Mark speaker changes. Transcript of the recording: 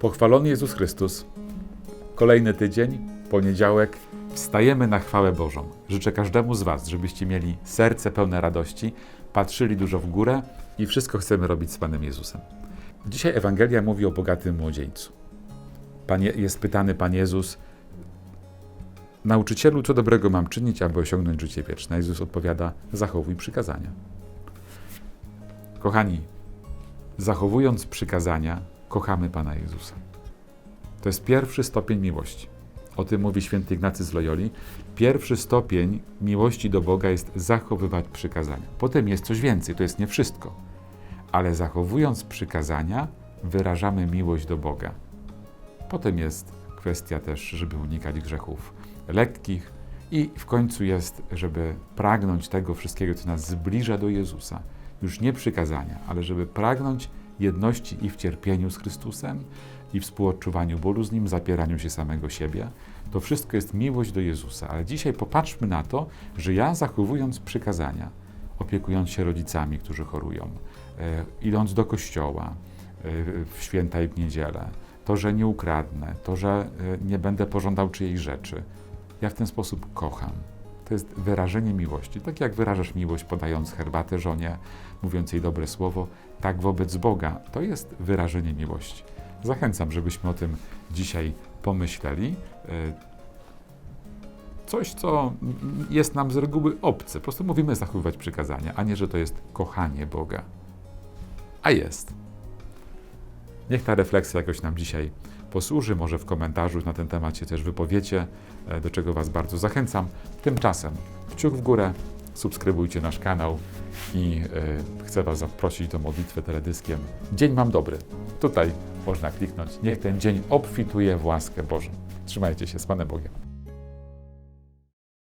Speaker 1: Pochwalony Jezus Chrystus. Kolejny tydzień, poniedziałek. Wstajemy na chwałę Bożą. Życzę każdemu z Was, żebyście mieli serce pełne radości, patrzyli dużo w górę i wszystko chcemy robić z Panem Jezusem. Dzisiaj Ewangelia mówi o bogatym młodzieńcu. Pan Je- jest pytany Pan Jezus, nauczycielu, co dobrego mam czynić, aby osiągnąć życie wieczne? Jezus odpowiada, zachowuj przykazania. Kochani, zachowując przykazania, kochamy Pana Jezusa. To jest pierwszy stopień miłości. O tym mówi święty Ignacy z Loyoli. Pierwszy stopień miłości do Boga jest zachowywać przykazania. Potem jest coś więcej, to jest nie wszystko. Ale zachowując przykazania, wyrażamy miłość do Boga. Potem jest kwestia też, żeby unikać grzechów lekkich i w końcu jest, żeby pragnąć tego wszystkiego, co nas zbliża do Jezusa. Już nie przykazania, ale żeby pragnąć jedności i w cierpieniu z Chrystusem, i współodczuwaniu bólu z Nim, zapieraniu się samego siebie. To wszystko jest miłość do Jezusa. Ale dzisiaj popatrzmy na to, że ja zachowując przykazania, opiekując się rodzicami, którzy chorują, e, idąc do kościoła e, w święta i w niedzielę, to, że nie ukradnę, to, że e, nie będę pożądał czyjejś rzeczy, ja w ten sposób kocham. To jest wyrażenie miłości. Tak jak wyrażasz miłość podając herbatę żonie, mówiąc jej dobre słowo, tak wobec Boga to jest wyrażenie miłości. Zachęcam, żebyśmy o tym dzisiaj pomyśleli. E, Coś, co jest nam z reguły obce. Po prostu mówimy zachowywać przykazania, a nie, że to jest kochanie Boga. A jest. Niech ta refleksja jakoś nam dzisiaj posłuży. Może w komentarzu na ten temat się też wypowiecie, e, do czego Was bardzo zachęcam. Tymczasem kciuk w górę, subskrybujcie nasz kanał i e, chcę Was zaprosić do modlitwy teledyskiem. Dzień mam dobry. Tutaj można kliknąć. Niech ten dzień obfituje w łaskę Bożą. Trzymajcie się z Panem Bogiem.